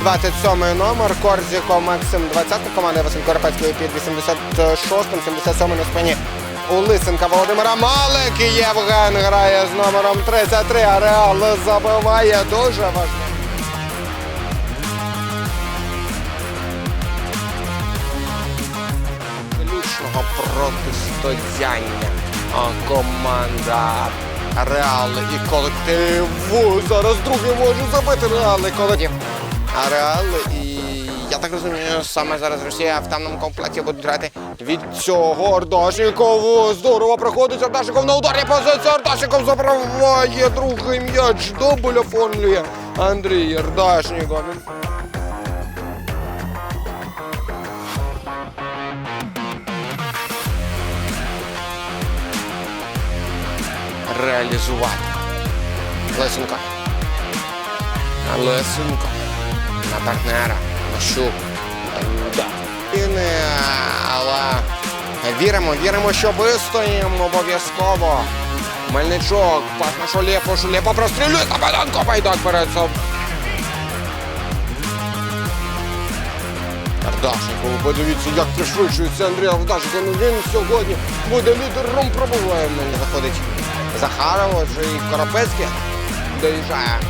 27 номер, Корзіко Максим 20 команда Василь Коропецький під 86-м, 77 на спині. У Лисенка Володимира Малик Євген грає з номером 33, а Реал забиває дуже важливо. Лічного протистояння команда Реал і колективу. Зараз другий може забити Реал і колектив. А Реал і я так розумію, саме зараз Росія в темному комплекті будуть грати від цього Ардашніков. Здорово проходить Ардашніков на ударі позиції. Ардашніков забриває другий м'яч. Дубль оформлює Андрій Ардашніков. реалізувати. Лесенко. Лесенко. На партнера. Да. Не, але віримо, віримо, що вистоїмо обов'язково. Мельничок, пас на Шулєпу, Шулєпа прострілює, Табаданко, пайдак перед собою. Ардашенко, подивіться, як пришвидшується Андрій Ардашенко. Ну він сьогодні буде лідером пробуває. Мені заходить Захаров, отже і Коропецький доїжджає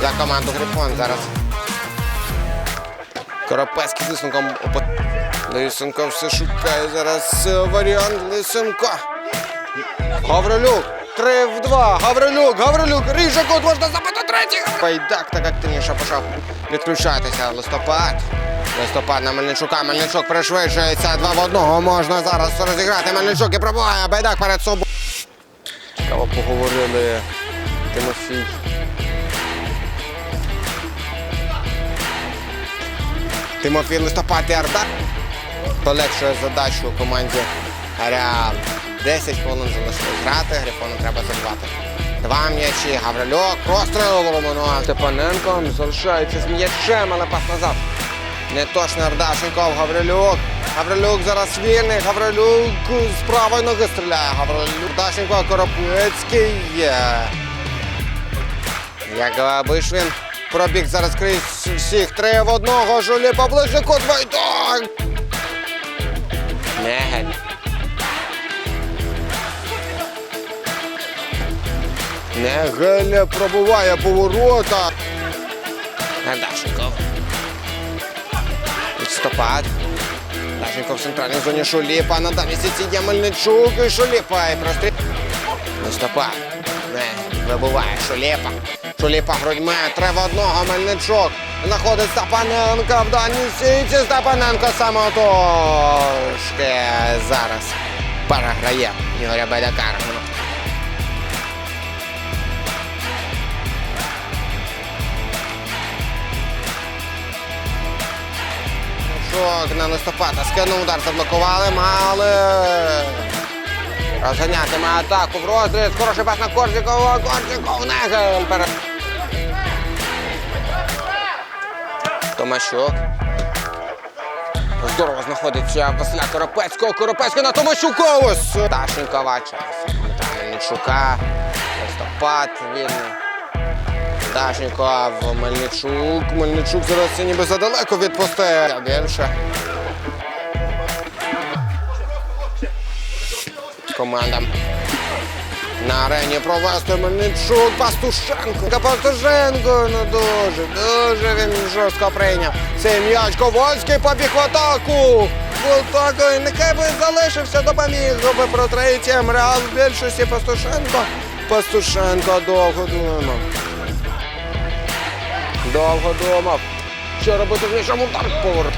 за команду Грифон зараз. Коропецький з Лисенком. опо- Лисенко все шукає зараз варіант Лисенко. Гаврилюк. Три в два. Гаврилюк, Гаврилюк, ріже кут, можна забити третій. Пайдак так активніше почав підключатися. Листопад. Листопад на Мельничука. Мельничук пришвидшується. Два в одного. Можна зараз розіграти. Мельничук і пробуває. Байдак перед собою. Цікаво поговорили Тимофій. Тимофій Листопад і Арда. Полегшує задачу команді Реал. 10 хвилин залишилось грати, Грифону треба забивати. Два м'ячі, Гаврильок, простріл Романова. Степаненко залишається з м'ячем, але пас назад. Неточно Ардашенков, Гаврилюк. Гаврилюк зараз вільний. Гаврилюк з правої ноги стріляє. Гаврилюк. Ардашенко, Коропецький. Як Вишвін пробіг зараз крізь всіх. Три в одного. Жулі поближче кут Вайдак. Негель. Негель пробуває поворота. Ардашенков. Листопад. Дашенко в центральній зоні Шуліпа. На даній сіці є Мельничук і Шуліпа. І простріл. Листопад. Не, вибуває Шуліпа. Шуліпа грудьми. В одного. Мельничук. Знаходить Степаненка в даній сіці. Степаненко самотужки. Зараз переграє Ігоря Байдакара. Шок на листопада. Скинув удар, заблокували, мали. Розганятиме атаку в розріз. Хороший пас на Коржикова. Коржиков Негель. пере- Томащук. Здорово знаходиться Василя Коропецького. Коропецький на Томащука. Ось. Ташенкова Мельничука. Листопад вільний. Дашніков, Мельничук. Мельничук зараз ніби задалеко відпустив. Більше. Команда. На арені провести Мельничук, Пастушенко. Пастушенко, ну дуже, дуже він жорстко прийняв. Цей м'яч Ковальський побіг в атаку. В атаку, і нехай би залишився, допоміг би про третім. Реал в більшості Пастушенко. Пастушенко довго думав. Довго думав. Що робити в іншому удар повер.